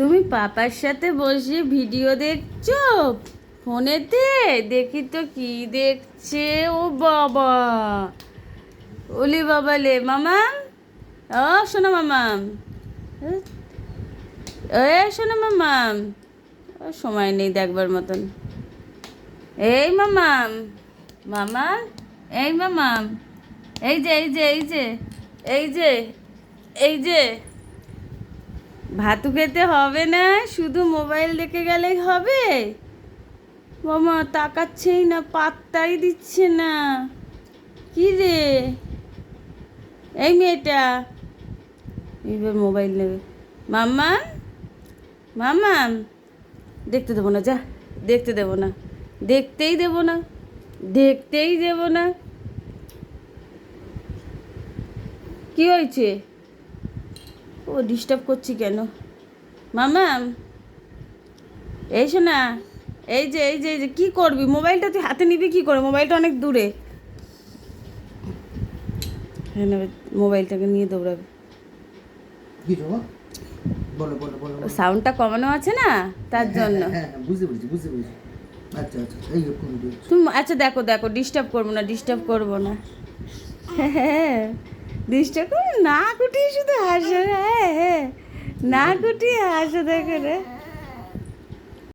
তুমি পাপার সাথে বসে ভিডিও দেখছ? ফোনেতে? দেখি তো কি দেখছে। ও বাবা। ওলি বাবা লে মামাম ও, শোনো মামাম এ, শোনো মামাম সময় নেই দেখবার মতন। এই মামাম মামা? এই মামাম এই যে এই যে এই যে এই যে এই যে। ভাতু খেতে হবে না, শুধু মোবাইল দেখে গেলেই হবে? মামা তাকাচ্ছেই না, পাত্তাই দিচ্ছে না। কি রে? এই মেয়েটা। এইবার মোবাইল নেবে। মাম্মা মাম্মাম? দেখতে দেবো না, যা। দেখতে দেবো না। দেখতেই দেবো না। দেখতেই দেবো না। কি হয়েছে? ও ডিস্টার্ব করছি কেন? মামাম এই শোনা এই যে এই যে এই যে কী করবি? মোবাইলটা তুই হাতে নিবি কী করে? মোবাইলটা অনেক দূরে। মোবাইলটাকে নিয়ে দৌড়াবে। সাউন্ডটা কমানো আছে না? তার হ্যাঁ, জন্য। হ্যাঁ হ্যাঁ আচ্ছা আচ্ছা তুমি আচ্ছা দেখো দেখো ডিস্টার্ব করব না ডিস্টার্ব করব না। হ্যাঁ। করব না কুটিয়ে শুধু হাসে হ্যাঁ হ্যাঁ না কুটিয়ে হাসে দেখে রে।